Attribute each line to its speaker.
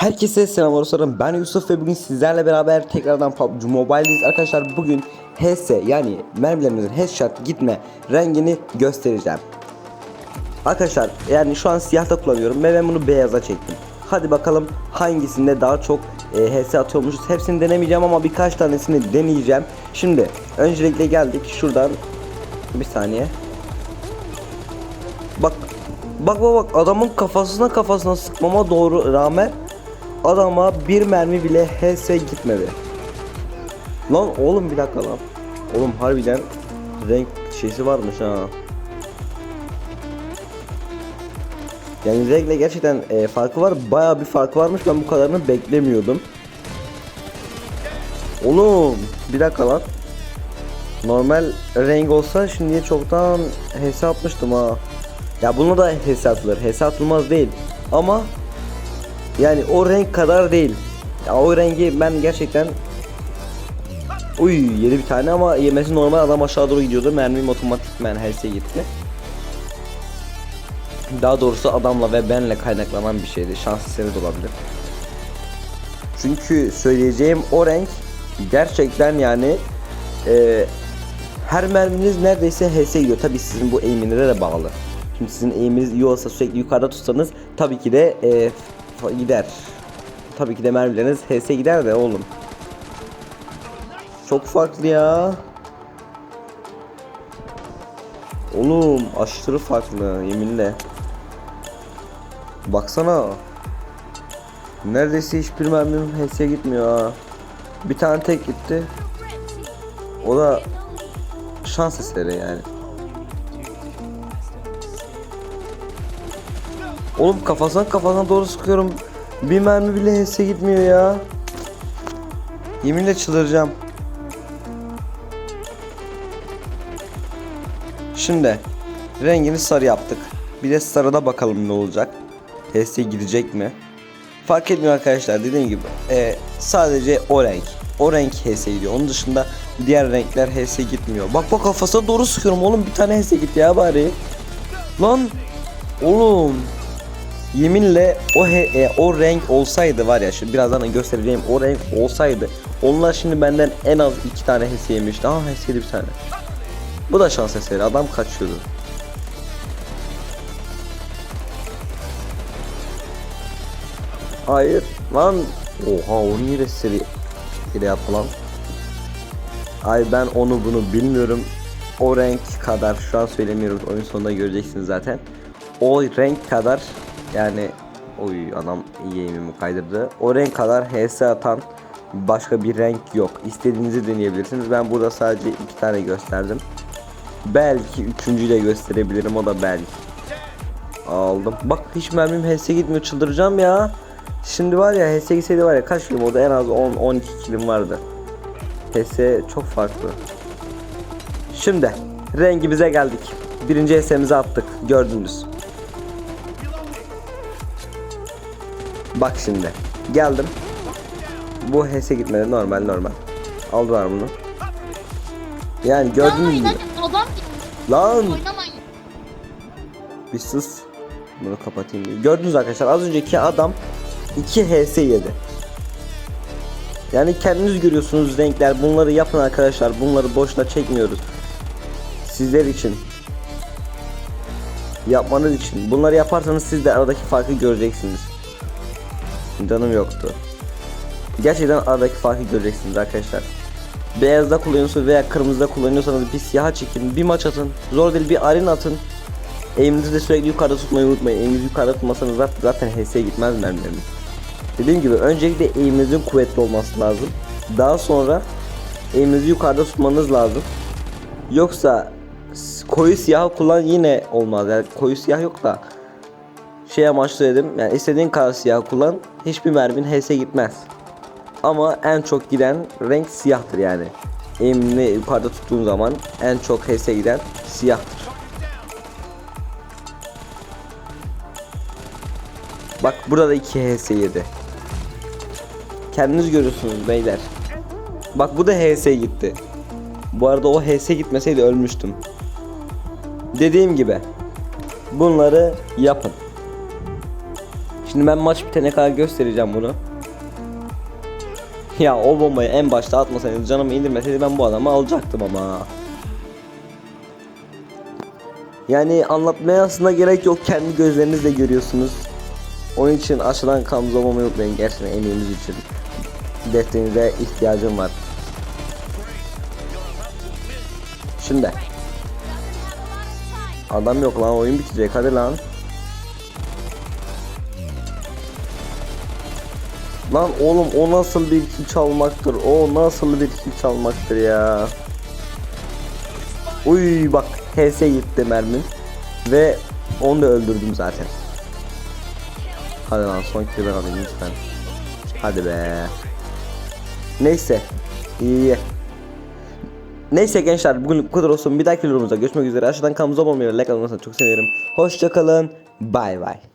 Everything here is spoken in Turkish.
Speaker 1: Herkese selamlar dostlarım. Ben Yusuf ve bugün sizlerle beraber tekrardan PUBG Mobile'deyiz. Arkadaşlar bugün HS yani mermilerimizin headshot gitme rengini göstereceğim. Arkadaşlar yani şu an siyahta kullanıyorum ve ben bunu beyaza çektim. Hadi bakalım hangisinde daha çok e, HS atıyormuşuz. Hepsini denemeyeceğim ama birkaç tanesini deneyeceğim. Şimdi öncelikle geldik şuradan. Bir saniye. Bak Bak bak bak adamın kafasına kafasına sıkmama doğru rağmen adama bir mermi bile HS gitmedi. Lan oğlum bir dakika lan. Oğlum harbiden renk şeysi varmış ha. Yani renkle gerçekten e, farkı var. Bayağı bir farkı varmış. Ben bu kadarını beklemiyordum. Oğlum bir dakika lan. Normal renk olsa şimdiye çoktan HS atmıştım ha. Ya buna da. HS atılmaz değil. Ama yani o renk kadar değil. Ya o rengi ben gerçekten Uy yedi bir tane ama yemesi normal adam aşağı doğru gidiyordu. Mermim otomatikmen HS'e gitti. Daha doğrusu adamla ve benle kaynaklanan bir şeydi. Şans eseri de olabilir. Çünkü söyleyeceğim o renk gerçekten yani e, her merminiz neredeyse HS gidiyor. Tabi sizin bu aim'inize de bağlı. Şimdi sizin aim'iniz iyi olsa sürekli yukarıda tutsanız tabii ki de e, gider. Tabii ki de mermileriniz HS gider de oğlum. Çok farklı ya. Oğlum aşırı farklı yeminle. Baksana. Neredeyse hiçbir mermim HS'ye gitmiyor ha. Bir tane tek gitti. O da şans eseri yani. Oğlum kafasına kafasına doğru sıkıyorum. Bir mermi bile HS'ye gitmiyor ya. Yeminle çıldıracağım. Şimdi rengini sarı yaptık. Bir de sarıda bakalım ne olacak. HS gidecek mi? Fark etmiyor arkadaşlar dediğim gibi. Ee, sadece o renk. O renk HS gidiyor. Onun dışında diğer renkler HS gitmiyor. Bak bak kafasına doğru sıkıyorum oğlum bir tane HS gitti ya bari. Lan oğlum Yeminle o he, e, o renk olsaydı var ya şimdi birazdan göstereceğim o renk olsaydı onlar şimdi benden en az iki tane hisse yemişti. Aha hisse bir tane. Bu da şans eseri adam kaçıyordu. Hayır lan oha onu niye seri ile yaptı lan. Ay ben onu bunu bilmiyorum. O renk kadar şu an söylemiyoruz. Oyun sonunda göreceksiniz zaten. O renk kadar yani oy adam iyi kaydırdı. O renk kadar HS atan başka bir renk yok. İstediğinizi deneyebilirsiniz. Ben burada sadece iki tane gösterdim. Belki üçüncüyü de gösterebilirim o da belki. Aldım. Bak hiç mermim HS gitmiyor çıldıracağım ya. Şimdi var ya HS gitseydi var ya kaç kilim oldu en az 10-12 kilim vardı. HS çok farklı. Şimdi rengimize geldik. Birinci HS'mizi attık gördünüz. Bak şimdi. Geldim. Bu HS gitmedi normal normal. Aldılar bunu. Yani gördüğünüz gibi.
Speaker 2: Adam
Speaker 1: Lan
Speaker 2: oynamayın.
Speaker 1: bir sus. Bunu kapatayım. Gördünüz arkadaşlar az önceki adam 2 HS yedi. Yani kendiniz görüyorsunuz renkler. Bunları yapın arkadaşlar. Bunları boşuna çekmiyoruz. Sizler için. Yapmanız için. Bunları yaparsanız siz de aradaki farkı göreceksiniz. Canım yoktu. Gerçekten aradaki farkı göreceksiniz arkadaşlar. Beyazda kullanıyorsanız veya kırmızıda kullanıyorsanız bir siyaha çekin, bir maç atın. Zor değil bir arena atın. Aim'inizi de sürekli yukarıda tutmayı unutmayın. Aim'inizi yukarıda tutmasanız zaten, HS'ye gitmez mermileriniz. Dediğim gibi öncelikle aim'inizin kuvvetli olması lazım. Daha sonra aim'inizi yukarıda tutmanız lazım. Yoksa koyu siyah kullan yine olmaz. Yani koyu siyah yok da şey amaçlı dedim. Yani istediğin kadar siyah kullan. Hiçbir mermin HS gitmez. Ama en çok giden renk siyahtır yani. Aim'ini yukarıda tuttuğun zaman en çok HS giden siyahtır. Bak burada da 2 HS yedi. Kendiniz görüyorsunuz beyler. Bak bu da HS gitti. Bu arada o HS gitmeseydi ölmüştüm. Dediğim gibi bunları yapın. Şimdi ben maç bitene kadar göstereceğim bunu. Ya o bombayı en başta atmasaydı canımı indirmeseydi ben bu adamı alacaktım ama. Yani anlatmaya aslında gerek yok kendi gözlerinizle görüyorsunuz. Onun için abone olmayı unutmayın gerçekten emeğiniz için. Desteğinize ihtiyacım var. Şimdi. Adam yok lan oyun bitecek hadi lan. Lan oğlum o nasıl bir kill çalmaktır? O nasıl bir kill çalmaktır ya? Uy bak HS gitti mermin. Ve onu da öldürdüm zaten. Hadi lan son kill'i ben alayım lütfen. Hadi be. Neyse. İyi. Neyse gençler bugün bu kadar olsun. Bir dahaki videomuzda görüşmek üzere. Aşağıdan kanalımıza abone olmayı, like atmayı çok sevinirim. Hoşçakalın. Bay bay.